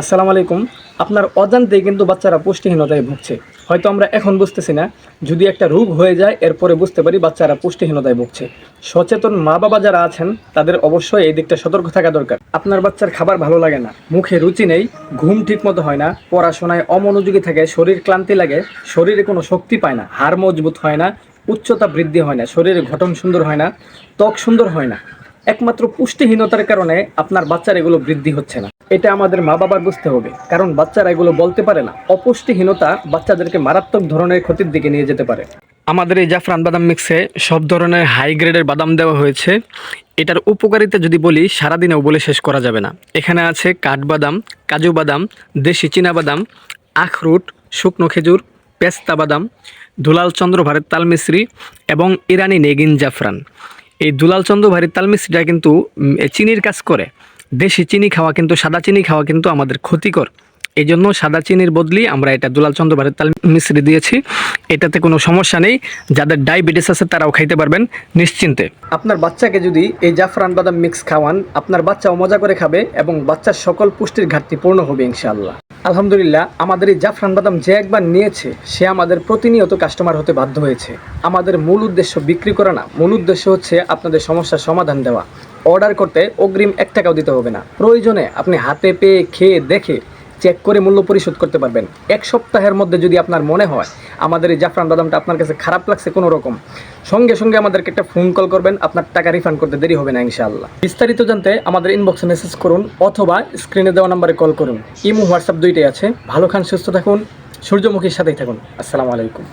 আসসালামু আলাইকুম। আপনার অজান্তে কিন্তু বাচ্চারা পুষ্টিহীনতায় ভুগছে। হয়তো আমরা এখন বুঝতেছি না, যদি একটা রোগ হয়ে যায়, এরপরে বুঝতে পারি বাচ্চারা পুষ্টিহীনতায় ভুগছে। সচেতন মা বাবা যারা আছেন, তাদের অবশ্যই এই দিকটা সতর্ক থাকা দরকার। আপনার বাচ্চার খাবার ভালো লাগে না, মুখে রুচি নেই, ঘুম ঠিক মতো হয় না, পড়াশোনায় অমনোযোগী থাকে, শরীর ক্লান্তি লাগে, শরীরে কোনো শক্তি পায় না, হাড় মজবুত হয় না, উচ্চতা বৃদ্ধি হয় না, শরীরের গঠন সুন্দর হয় না, ত্বক সুন্দর হয় না। একমাত্র পুষ্টিহীনতার কারণে আপনার বাচ্চার এগুলো বৃদ্ধি হচ্ছে না। এটা আমাদের মা বাবার বুঝতে হবে, কারণ বাচ্চারা এগুলো বলতে পারে না। অপুষ্টিহীনতা বাচ্চাদেরকে মারাত্মক ধরনের ক্ষতির দিকে নিয়ে যেতে পারে। আমাদের এই জাফরান বাদাম মিক্সে সব ধরনের হাই গ্রেডের বাদাম দেওয়া হয়েছে। এটার উপকারিতা যদি বলি, সারাদিনেও বলে শেষ করা যাবে না। এখানে আছে কাঠবাদাম, কাজু বাদাম, দেশি বাদাম আখরুট, শুকনো খেজুর, পেস্তা বাদাম, দুলাল চন্দ্র ভারত তালমিশ্রি এবং ইরানি নেগিন জাফরান। এই দুলাল চন্দ্র ভারী তাল মিষ্টিটা কিন্তু চিনির কাজ করে। দেশি চিনি খাওয়া কিন্তু, সাদা চিনি খাওয়া কিন্তু আমাদের ক্ষতিকর। এই জন্য সাদা চিনির বদলি আমরা এটা দুলাল চন্দ্র ভারত তাল মিশ্রি দিয়েছি। এটাতে কোনো সমস্যা নেই। যাদের ডায়াবেটিস আছে, তারাও খাইতে পারবেন নিশ্চিন্তে। আপনার বাচ্চাকে যদি এই জাফরান বাদাম মিক্স খাওয়ান, আপনার বাচ্চাও মজা করে খাবে এবং বাচ্চার সকল পুষ্টির ঘাটতি পূর্ণ হবে, ইনশাআল্লাহ। আলহামদুলিল্লাহ, আমাদের এই জাফরান বাদাম যে একবার নিয়েছে, সে আমাদের প্রতিনিয়ত কাস্টমার হতে বাধ্য হয়েছে। আমাদের মূল উদ্দেশ্য বিক্রি করা না, মূল উদ্দেশ্য হচ্ছে আপনাদের সমস্যার সমাধান দেওয়া। অর্ডার করতে অগ্রিম এক টাকাও দিতে হবে না। প্রয়োজনে আপনি হাতে পেয়ে, খেয়ে, দেখে চেক করে মূল্য পরিশোধ করতে পারবেন। এক সপ্তাহের মধ্যে যদি আপনার মনে হয় আমাদের এই জাফরান বাদামটা আপনার কাছে খারাপ লাগছে কোনো রকম, সঙ্গে সঙ্গে আমাদেরকে একটা ফোন কল করবেন, আপনার টাকা রিফান্ড করতে দেরি হবে না ইনশাআল্লাহ। বিস্তারিত জানতে আমাদের ইনবক্সে মেসেজ করুন অথবা স্ক্রিনে দেওয়া নাম্বারে কল করুন। ইমো হোয়াটসঅ্যাপ দুইটাই আছে। ভালো খান, সুস্থ থাকুন। সূর্যমুখীর সাথেই থাকুন। আসসালামু আলাইকুম।